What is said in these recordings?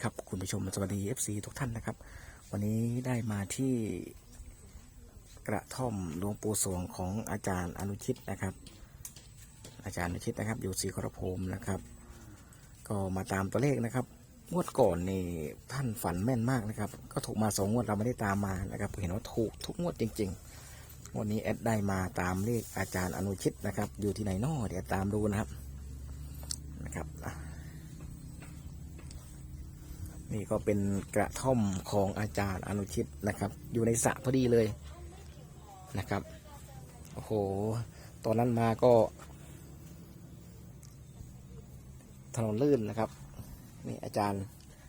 ครับคุณผู้ชมสวัสดี FC ทุกท่านนะครับ วันนี้ได้มาที่กระท่อมหลวงปู่สวงของอาจารย์อนุชิตนะครับ อาจารย์อนุชิตนะครับ อยู่ศรีขรภมนะครับ ก็มาตามตัวเลขนะครับงวดก่อนนี่ท่านฝันแม่นมากนะครับ ก็ถูกมาสองงวดเราไม่ได้ตามมานะครับเห็นว่าถูกทุกงวดจริงๆวันนี้แอดได้มาตามเลขอาจารย์อนุชิตนะครับ อยู่ที่ไหนนอเดี๋ยวตามดูนะครับนะครับ นี่ก็เป็นกระท่อมของอาจารย์อนุชิตนะครับ อยู่ในสระพอดีเลยนะครับโอ้โหตอนนั้นมาก็ ถนนลื่นนะครับ นี่อาจารย์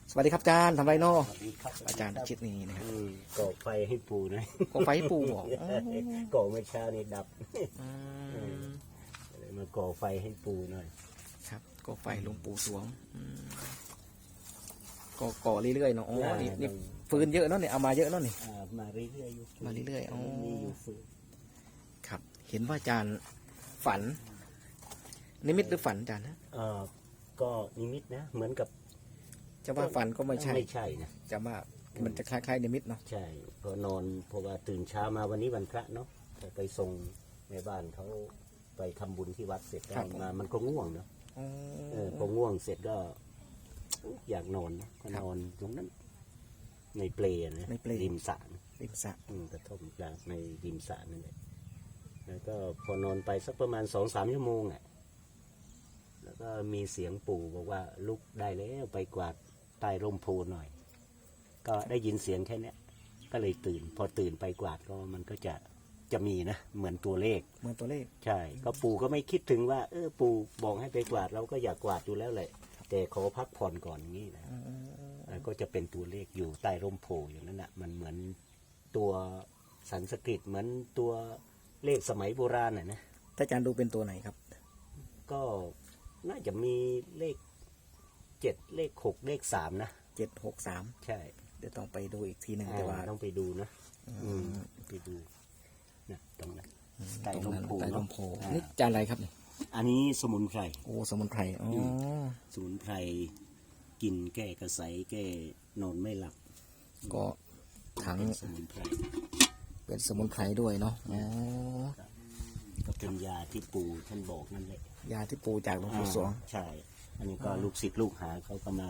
สวัสดีครับอาจารย์ทำไรเนาะสวัสดีครับอาจารย์อนุชิตนี่นะครับอืมก่อไฟให้ปูหนะก็ไฟปูบอกอ๋อก่อเมื่อเช้านี่ดับอืมเลยมาก่อไฟให้ปูหน่อย ครับก็ไฟหลวงปู่สวง อืมก็ก่อเรื่อยๆเนาะอ๋อนี่นี่ฟืนเยอะเนาะเนี่ยเอามาเยอะเนาะนี่ อ่ามาเรื่อยๆอยู่มาเรื่อยๆอ๋อ มีอยู่ฟืนครับ เห็นว่าอาจารย์ฝัน นิมิตหรือฝันอาจารย์นะอ่าก็นิมิตนะ เหมือนกับจะว่าฝันก็ไม่ใช่ไม่ใช่นะ จะว่ามันจะคล้ายๆนิมิตเนาะใช่พอนอนเพราะว่าตื่นเช้ามาวันนี้วันพระเนาะก็ไปส่งในบ้านเขาไปทำบุญที่วัดเสร็จก็มามันก็ง่วงเนาะอ๋อเออพอง่วงเสร็จก็ อยากนอนนะก็นอนตรงนั้น ในเปลนะริมสระนะริมสระอืมกระท่อมกลางในริมสระนั่นแหละแล้วก็พอนอนไปสักประมาณสองสามชั่วโมงอะแล้วก็มีเสียงปู่บอกว่าลุกได้แล้วไปกวาดใต้ร่มโพหน่อย ก็ได้ยินเสียงแค่เนี้ยก็เลยตื่น พอตื่นไปกวาดก็มันก็จะจะมีนะเหมือนตัวเลข เหมือนตัวเลข ใช่ ก็ปู่ก็ไม่คิดถึงว่า เออปู่บอกให้ไปกวาดเราก็อยากกวาดอยู่แล้วแหละ แต่ขอพักผ่อนก่อนอย่างนี้นะอ๋อแล้วก็จะเป็นตัวเลขอยู่ใต้ร่มโพอย่างนั้นนะมันเหมือนตัวสันสกฤตเหมือนตัวเลขสมัยโบราณน่ะนะถ้าอาจารย์ดูเป็นตัวไหนครับ ก็น่าจะมีเลขเจ็ดเลขหกเลขสามนะเจ็ดหกสามใช่ เดี๋ยวต้องไปดูอีกทีหนึ่งอ่าแต่ว่าต้องไปดูนะอือืมมไปดูนะตรงนั้นตรงนั้นใต้ร่มโพใต้ร่มโพเนอะนี่จานอะไรครับเนี่ย อันนี้สมุนไพร โอ้สมุนไพรอ๋ออสมุนไพรกินแก้กระใสแก้นอนไม่หลับก็ถังเป็นสมุนไพรเป็นสมุนไพรด้วยเนาะอ๋อก็เป็นยาที่ปู่ท่านบอกนั่นแหละยาที่ปูจากหลวงปู่สวงอ่าใช่ อันนี้ก็ลูกศิษย์ลูกหาเขาก็มา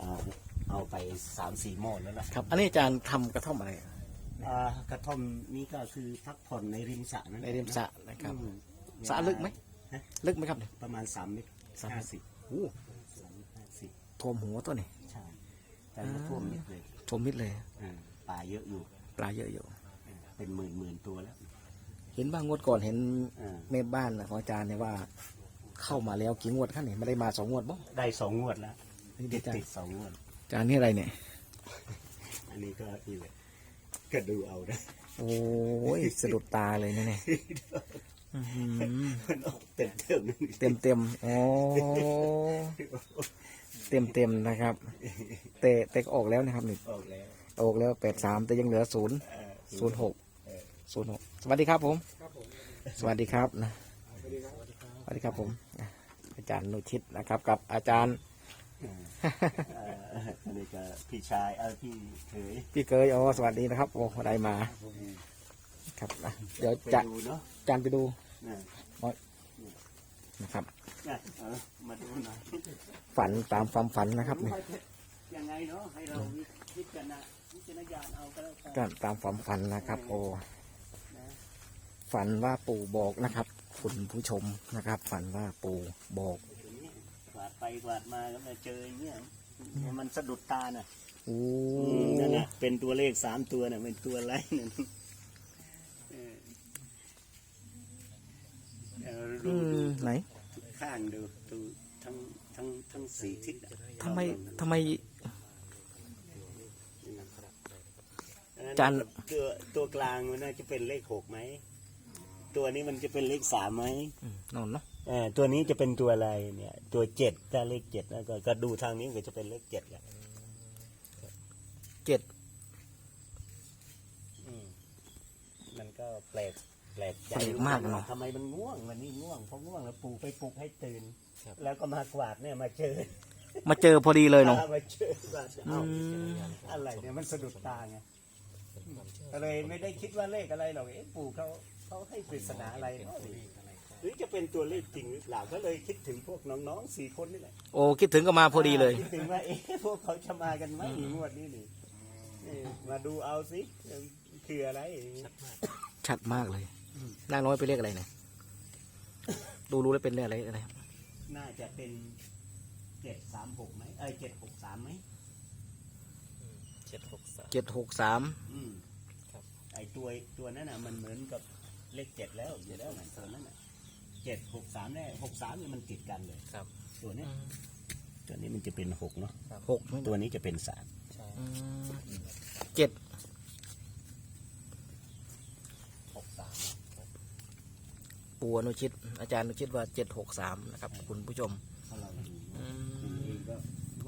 อ่าเอาไปสามสี่หม้อแล้วล่ะครับ อันนี้อาจารย์ทำกระท่อมอะไรอ่ากระท่อมนี้ก็คือพักผ่อนในริมสระนั่นแหในละริมสระนะครับ อืมสระลึกไหมฮะ ลึกไหมครับเนี่ย ประมาณสามเมตรสามเมตรห้าสิบโอ้สามเมตรห้าสิบท่วมหัวตัวนี่ใช่แต่ไม่ท่วมนิดเลยท่วมมิดเลย อ่าปลาเยอะอยู่ปลาเยอะอยู่ อ่าเป็นหมื่นหมื่นตัวแล้วเห็นบ้างงวดก่อนเห็นอ่าแม่บ้านของอาจารย์เนี่ยว่า เข้ามาแล้วกี่งวดขั้นเนี่ยไม่ได้มาสองงวดบ่ได้สองงวดแล้วนี่เดี๋ยวอาจารติดย์สองงวด อาจารย์นี่อะไรเนี่ย อันนี้ก็นี่แหละก็ดูเอานะ โอ้ย สะดุดตาเลยนะเนี่ยอื้อหือ มันออกเต็มเต็มๆนั่นเต็มเต็มๆอ๋อเต็มเต็มๆนะครับ แต่แต่ก็ออกแล้วนะครับนี่ออกแล้วออกแล้วแปดสามแต่ยังเหลือศูนย์เออศูนย์หกศูนย์หกสวัสดีครับผม สวัสดีครับนะสวัสดีครับผมอะอาจารย์นุชิตนะครับ กับอาจารย์เอ่ออันนี้ก็พี่ชายเออพี่เขยพี่เกยอ๋อสวัสดีนะครับโอ้ได้มา ครับนะเดี๋ยวไปจะดูเนาะอาจารย์ไปดูนะนะครับนะเอามาดูหน่อยฝันตามความฝันนะครับนี่ยังไงเนาะให้เราพิจารณาพิจารณญาณเอาก็แล้วกันก็ตามความฝันนะครับ โอ้ฝันว่าปู่บอกนะครับ คุณผู้ชมนะครับ ฝันว่าปู่บอกอย่างนี้กวาดไปกวาดมาก็มาเจออย่างเงี้ยมันสะดุดตาน่ะ โอ้อืมนั่นน่ะเป็นตัวเลขสามตัวน่ะเป็นตัวอะไรนั่นเออเอาดู อื ดู มไหน ข้างดูดูทั้งทั้งทั้งสี่ทิศอะทำไมทำไมอันนั้นจันตัวตัวกลางมันน่าจะเป็นเลขหกไหม ตัวนี้มันจะเป็นเลขสามไหมอืมนอนเนาะเออตัวนี้จะเป็นตัวอะไรเนี่ย ตัวเจ็ดถ้าเลขเจ็ดแล้วก็ก็ดูทางนี้มันก็จะเป็นเลขเจ็ดแหละเจ็ดอืมมันก็แปลก แปลกใจแปลกมากเนาะทำไมมันง่วงวันนี้ง่วงเพราะง่วงแล้วปลูกไปปลุกให้ตื่นแล้วก็มากวาดเนี่ยมาเจอมาเจอพอดีเลยเนาะพามาเจอว่าเอ้าอืมอะไรเนี่ยมันสะดุดตาไงก็เลยไม่ได้คิดว่าเลขอะไรหรอกเอ๊ะปู่เขาเขาให้ปริศนาอะไรเนอะหรือจะเป็นตัวเลขจริงหรือเปล่าก็เลยคิดถึงพวกน้องๆสี่คนนี่แหละ โอ้คิดถึงก็มาพอดีเลย คิดถึงว่าเอ๊ะพวกเขาจะมากันไหมงวดนี้นี่นี่มาดูเอาสิคืออะไรชัดมากเลย นางน้อยไปเรียกอะไรเนี่ยดูรู้แล้วเป็นเลขอะไรอะไรน่าจะเป็นเจ็ดสามหกไหมเอ้ยเจ็ดหกสามไหมเจ็ดหกสามเจ็ดหกสามอืมครับไอตัวตัวนั้นน่ะมันเหมือนกับเลขเจ็ดแล้วอยู่แล้วไงตัวนั้นน่ะเจ็ดหกสามแน่หกสามเนี่ยมันติดกันเลยครับตัวเนี้ยตัวนี้มันจะเป็นหกเนาะหกตัวนี้จะเป็นสามใช่อืมเจ็ด หกสาม ปูอนุชิต อาจารย์อนุชิตว่าเจ็ดหกสามนะครับ คุณผู้ชมถ้าเราดูอืดูเอมงก็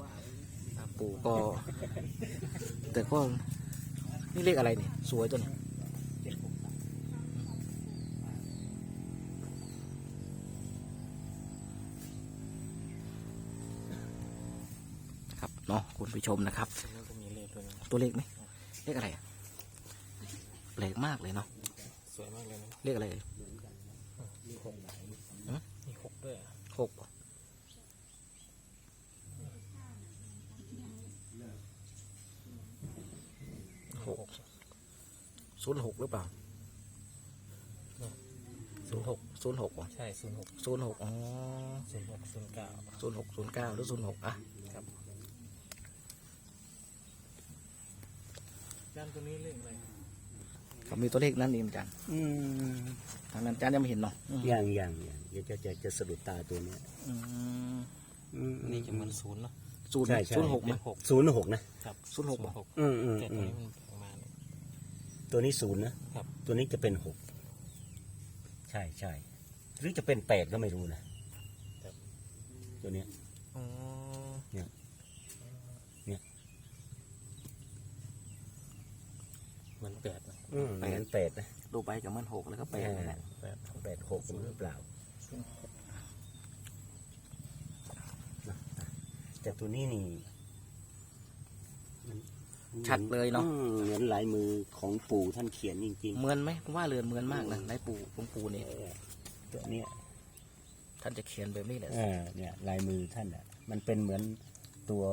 ว่าไว้นะอะปู่ก็ แต่ก็นี่เลขอะไรเนี่ยสวยตัวนี้เจ็ดหกสามครับเนาะคุณผู้ชมนะครับตรงนั้นก็มีเลขด้วยนะตัวเลขไหมเลขอะไรอะแปลกมากเลยเนาะสวยมากเลยนะเลขอะไร เอ่ยมีหกมีหกด้วยอะหกหกศูนย์หกหรือเปล่าศูนย์หกศูนย์หกเหรอใช่ศูนย์หกศูนย์หกอ๋อศูนย์หกศูนย์เก้าศูนย์หกศูนย์เก้าหรือศูนย์หกอะครับด้านตัวนี้เลขอะไร เขามีตัวเลขนั้นเองอาจารย์อืมทางนั้นอาจารย์ยังไม่เห็นเนาะอืมอย่างอย่างอย่างเดี๋ยวจะจะจะสะดุดตาตัวเนี้ยอืมอืมนี่จะเหมือนศูนย์เนาะศูนย์ใช่ใช่ศูนย์หกไหม เป็นหกศูนย์หกนะครับศูนย์หกเหรอหกอืมอืมแต่อืตัวมนี้มันออกมาเนี่ยตัวนี้ศูนย์นะครับ ตัวนี้จะเป็นหกใช่ใช่หรือจะเป็นแปดก็ไม่รู้นะตัวเนี้ย อ๋อเนี่ยเนี่ย เหมือนแปดนะ อืมเหมือนแปดนะดูไปกับมันหกแล้วก็แปดนั่นแหละแปดแปดหกหรือเปล่านะแต่ตัวนี้นี่มันชัดเลยเนาะอืมเหมือนลายมือของปู่ท่านเขียนจริงเหมือนไหมผมว่าเรือนเหมือนมากนะในปู่หลวงปู่นี่ๆเออตัวเนี้ยท่านจะเขียนแบบนี้แหละเออเนี่ยลายมือท่านอะ มันเป็นเหมือนตัว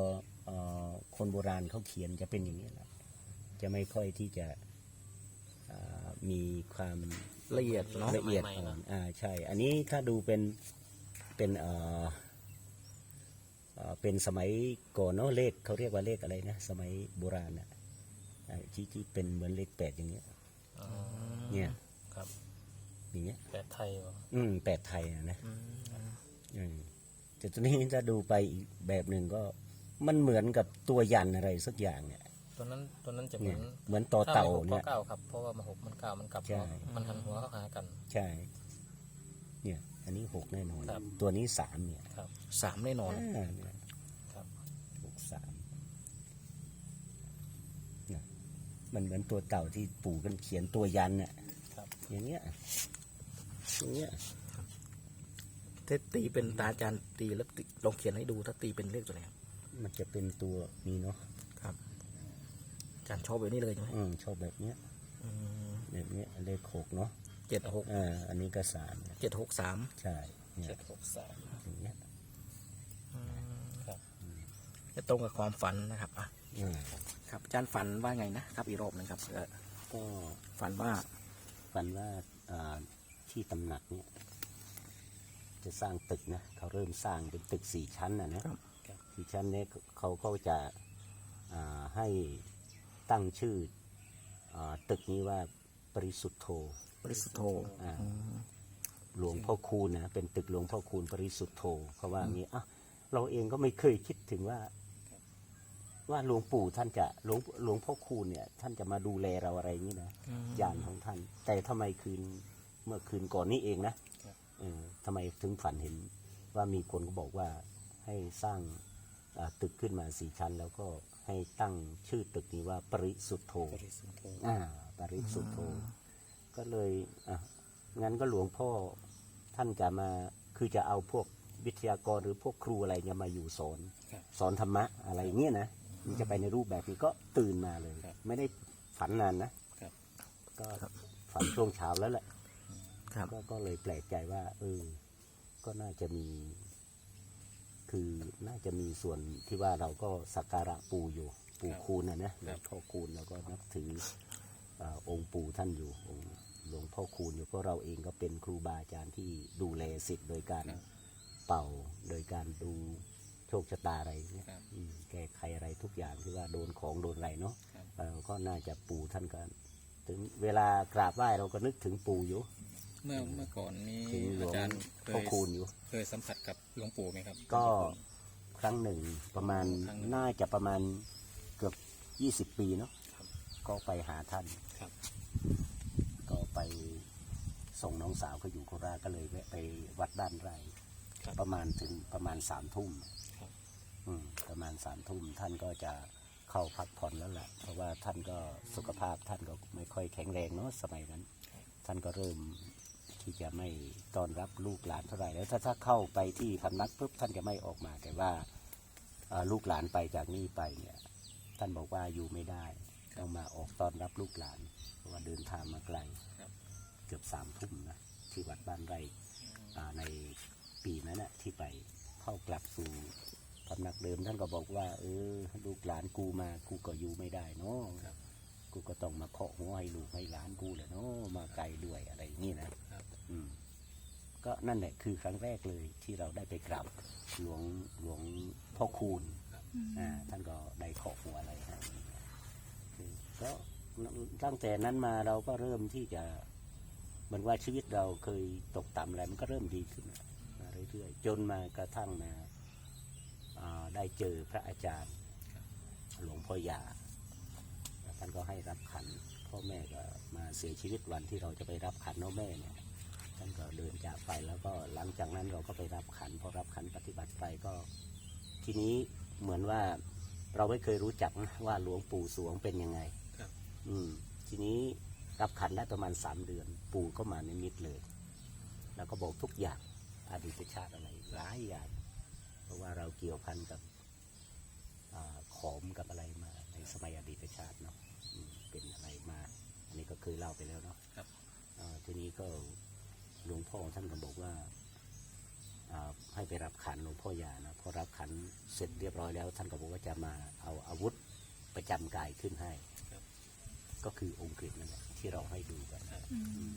เอ่อคนโบราณเขาเขียนจะเป็นอย่างนี้แหละจะไม่ค่อยที่จะอ่า มีความละเอียดเนาะละเอียดอ่อนอ่าใช่ อันนี้ถ้าดูเป็นเป็นเอ่อเอ่อเป็นสมัยก่อนเนาะเลขเขาเรียกว่าเลขอะไรนะ สมัยโบราณอะอ่าที่ที่เป็นเหมือนเลขแปดอย่างเงี้ย อ๋อเนี่ยครับอย่างเงี้ยแปดไทยเหรออืมแปดไทยอะนะ อืมอืมแต่ตัวนี้ถ้าดูไปอีกแบบหนึ่งก็มันเหมือนกับตัวยันอะไรสักอย่างเนี่ย ตัวนั้นตัวนั้นจะเหมืเนี่อยนเหมือนต่อเต่าถ้ไม่หกเนี่ยก็เก้าครับเพราะว่ามันหกมันเก้ามันกลับใช่เนาะมันหันหัวเข้าหากัน ใช่ เนี่ย อันนี้หกแน่นอน ครับ ตัวนี้สามเนี่ยครับ สามแน่นอนอ่าเนี่ยครับ หกสามเนี่ยมันเหมือนตัวเต่าที่ปู่กันเขียนตัวยันน่ะครับ อย่างเงี้ยอย่างเงี้ยถ้าตีเป็นตาอาจารย์ตีแล้วติลองเขียนให้ดูถ้าตีเป็นเลขตัวไหนครับมันจะเป็นตัวนี้เนาะอา จารย์ชอบแบบนี้เลยใช่ไหมอืมชอบแบบเนี้ยอืมแบบเนี้ยเลขหกเนาะเจ็ดหกอ่าอันนี้ก็สามเนี่ยเจ็ดหกสามใช่เนี่เจ็ยดหกสามอย่างเงี้ยครับจะตรงกับความฝันนะครับอะอืมครับอาจารย์ฝันว่าไงนะครับ อีกรอบหนึงครับเอ่อก็ฝันว่าฝันว่าอ่าที่ตำหนักเนี่ย จะสร้างตึกนะเขาเริ่มสร้างเป็นตึกสี่ชั้นนะนะครับสี่ชั้นเนี่ยเขาก็จะอ่าให้ ตั้งชื่ออาตึกนี้ว่าปริสุทธโธบริสุทธโธอ่าอืมหลวงพ่อคูณนะเป็นตึกหลวงพ่อคูณปริสุทธโธเขาว่าอย่างนี้อะเราเองก็ไม่เคยคิดถึงว่า ว่าหลวงปู่ท่านจะหลวงหลวงพ่อคูณเนี่ย ท่านจะมาดูแลเราอะไรอย่างนี้นะอืมยานของท่าน แต่ทำไมคืนเมื่อคืนก่อนนี้เองนะเออทำไมถึงฝันเห็นว่ามีคนก็บอกว่าให้สร้างอ่าตึกขึ้นมาสี่ชั้น แล้วก็ ให้ตั้งชื่อตึกนี้ว่าปริสุทธโธบริสุทธิ์โธอ่าปริสุทธโธ ก็เลยอะงั้นก็หลวงพ่อท่านจะมาคือจะเอาพวกวิทยากรหรือพวกครูอะไรเนี่ยมาอยู่สอนครับสอนธรรมะอะไรอย่างเงี้ยนะมันจะไปในรูปแบบนี้ก็ตื่นมาเลยครับไม่ได้ฝันนานนะครับก็ฝันช่วงเช้าแล้วแหละครับก็ก็เลยแปลกใจว่าเออก็น่าจะมี คือน่าจะมีส่วนที่ว่าเราก็สักการะปู่อยู่ปู่คูณนะนะหลวงพ่อคูณเราก็นับถืออาองค์ปู่ท่านอยู่องค์หลวงพ่อคูณอยู่เพราะเราเองก็เป็นครูบาอาจารย์ที่ดูแลสิทธิ์โดยการครับเป่าโดยการดูโชคชะตาอะไรเนี่ยครับอืมแก้ไขอะไรทุกอย่างที่ว่าโดนของโดนอะไรเนาะครับเออก็น่าจะปู่ท่านก็ถึงเวลากราบไหว้เราก็นึกถึงปู่อยู่ เมื่อเมื่อก่อนนี้ถึงหลอาวงจารย์เคพ่อยคูณอยู่ เคยสัมผัสกับหลวงปู่ไหมครับ ก็ครั้งหนึ่งประมาณครั้งหนึ่งน่าจะประมาณเกือบยี่สิบปีเนาะครับก็ไปหาท่านครับ ก็ไปส่งน้องสาวเขาอยู่โคราชก็เลยแวะไปวัดด้านไร่ ครับ ประมาณถึงประมาณสามทุ่มครับ อืมประมาณสามทุ่มท่านก็จะเข้าพักผ่อนแล้วแหละเพราะว่าท่านก็สุขภาพท่านก็ไม่ค่อยแข็งแรงเนาะสมัยนั้น ท่านก็เริ่ม ที่จะไม่ต้อนรับลูกหลานเท่าไหร่แล้วถ้าถ้าเข้าไปที่พำนักปุ๊บท่านจะไม่ออกมา แต่ว่าลูกหลานไปจากนี่ไปเนี่ย ท่านบอกว่าอยู่ไม่ได้ต้องมาออกต้อนรับลูกหลานเพราะว่าเดินทางมาไกลเกือบสามทุ่มนะที่วัดบ้านไร่ในปีนั้นนะที่ไปเข้ากลับสู่พำนักเดิมท่านก็บอกว่า เออ ลูกหลานกูมากูก็อยู่ไม่ได้เนาะกูก็ต้องมาเคาะหัวให้ลูกให้หลานกูแหละเนาะมาไกลด้วยอะไรนี้นะ ก็นั่นแหละคือครั้งแรกเลยที่เราได้ไปกราบหลวงหลวงพ่อคูณอ่าท่านก็ได้เคาะหัวอะไรให้คือก็ตั้งแต่นั้นมาเราก็เริ่มที่จะเหมือนว่าชีวิตเราเคยตกต่ำอะไรมันก็เริ่มดีขึ้นมาเรื่อยๆจนมากระทั่งมาอ่าได้เจอพระอาจารย์ หลวงพ่อยาท่านก็ให้รับขันพ่อแม่ก็มาเสียชีวิตวันที่เราจะไปรับขันน้องแม่เนี่ย ท่านก็เดินจากไปแล้วก็หลังจากนั้นเราก็ไปรับขันพอรับขันปฏิบัติไปก็ ทีนี้เหมือนว่าเราไม่เคยรู้จักนะว่าหลวงปู่สวงเป็นยังไงครับอืมทีนี้รับขันได้ประมาณสามเดือน ปู่ก็มาในมิตเลย แล้วก็บอกทุกอย่างอดีตชาติอะไรหลายอย่างเพราะว่าเราเกี่ยวพันกับอาขอมกับอะไรมาในสมัยอดีตชาติเนาะอืมเป็นอะไรมา อันนี้ก็เคยเล่าไปแล้วเนาะครับอ่าทีนี้ก็ หลวงพ่อท่านก็บอกว่าอ่าให้ไปรับขันหลวงพ่อยานะพอรับขันเสร็จเรียบร้อยแล้ว ท่านก็บอกว่าจะมาเอาอาวุธประจำกายขึ้นให้ครับก็คือองค์กฤษนั่นแหละที่เราให้ดูกันอืม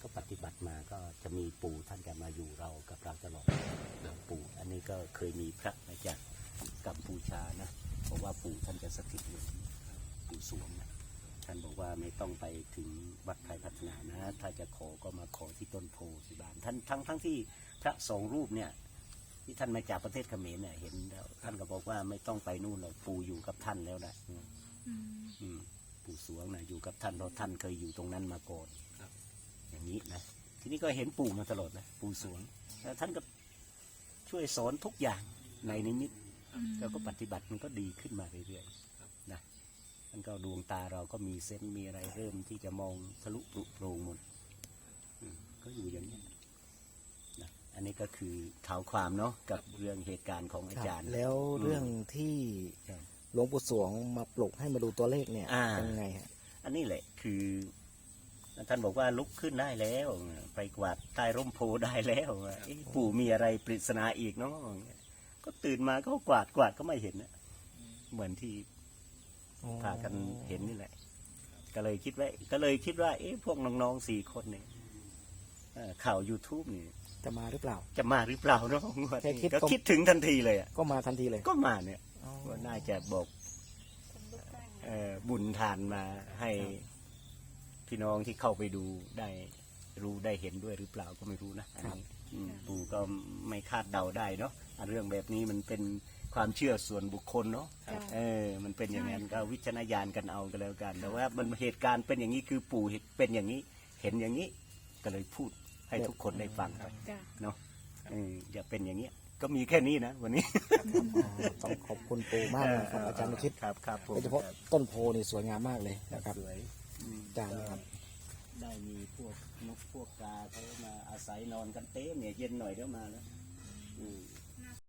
ก็ปฏิบัติมาก็จะมีปู่ท่านจะมาอยู่เรากับเราตลอดปู่อันนี้ก็เคยมีพระมาจากกัมพูชานะเพราะว่าปู่ท่านจะสถิตอยู่ปู่สวงนะ ท่านบอกว่าไม่ต้องไปถึงวัดไทยพัฒนานะ ถ้าจะขอก็มาขอที่ต้นโพที่บ้านท่านทั้งทั้งที่พระสองรูปเนี่ยที่ท่านมาจากประเทศเขมรเนี่ยเห็นแล้วท่านก็บอกว่าไม่ต้องไปนู่นหรอกปู่อยู่กับท่านแล้วนะอืมอืมอืมปู่สวงนะอยู่กับท่านเพราะท่านเคยอยู่ตรงนั้นมาก่อนครับอย่างนี้นะทีนี้ก็เห็นปู่มาตลอดนะปู่สวงแล้วท่านก็ช่วยสอนทุกอย่างในนิมิตแล้วก็ปฏิบัติมันก็ดีขึ้นมาเรื่อยๆนะ ท่านก็ดวงตาเราก็มีเส้นส์มีอะไรเริ่มที่จะมองทะลุปลุโปรงหมดอืมก็อยู่อย่างนี้นะอันนี้ก็คือข่าวความเนาะกับเรื่องเหตุการณ์ของอาครับจารย์ แล้วเรื่องที่ครับหลวงปู่สวงมาปลุกให้มาดูตัวเลขเนี่ยอ่าเป็นยังไงฮะอันนี้แหละคือท่านบอกว่าลุกขึ้นได้แล้ว ไปกวาดใต้ร่มโพได้แล้วเอ๊ะปู่มีอะไรปริศนาอีกเนาะก็ตื่นมาก็กวาดกวาดก็ไม่เห็นนะเหมือนที่ พากันเห็นนี่แหละ ก็เลยคิดว่าก็เลยคิดว่า เอ๊ะพวกน้องๆสี่คนเนี่ยเอ่อข่าว YouTube นี่จะมาหรือเปล่า จะมาหรือเปล่าเนาะงวดแค่นี้คิดก็ก็คิดถึงทันทีเลยอะก็มาทันทีเลย ก็มาเนี่ยอ๋อว่าน่าจะบอกเอ่อบุญทานมาให้พี่น้องที่เข้าไปดูได้รู้ได้เห็นด้วยหรือเปล่าก็ไม่รู้นะอันนี้อืมปู่ก็ไม่คาดเดาได้เนาะอะเรื่องแบบนี้มันเป็น ความเชื่อส่วนบุคคลเนาะจ้ะเออมันเป็นอย่างนั้นก็วิจารณญาณกันเอากันแล้วกัน แต่ว่ามันเหตุการณ์เป็นอย่างนี้คือปู่เห็นเป็นอย่างนี้ เห็นอย่างนี้ก็เลยพูดให้ทุกคนได้ฟังไปจ้ะเนาะเอออย่าเป็นอย่างเงี้ยก็มีแค่นี้นะวันนี้อ๋อต้องขอบคุณปู่มากนะครับอาจารย์นุชิตครับครับผมโดยเฉพาะต้นโพนี่สวยงามมากเลยนะครับสวยอืมอาจารย์นะครับได้มีพวกนกพวกกาเขามาอาศัยนอนกันเต็มเนี่ยเย็นหน่อยเดี๋ยวมาแล้วอืม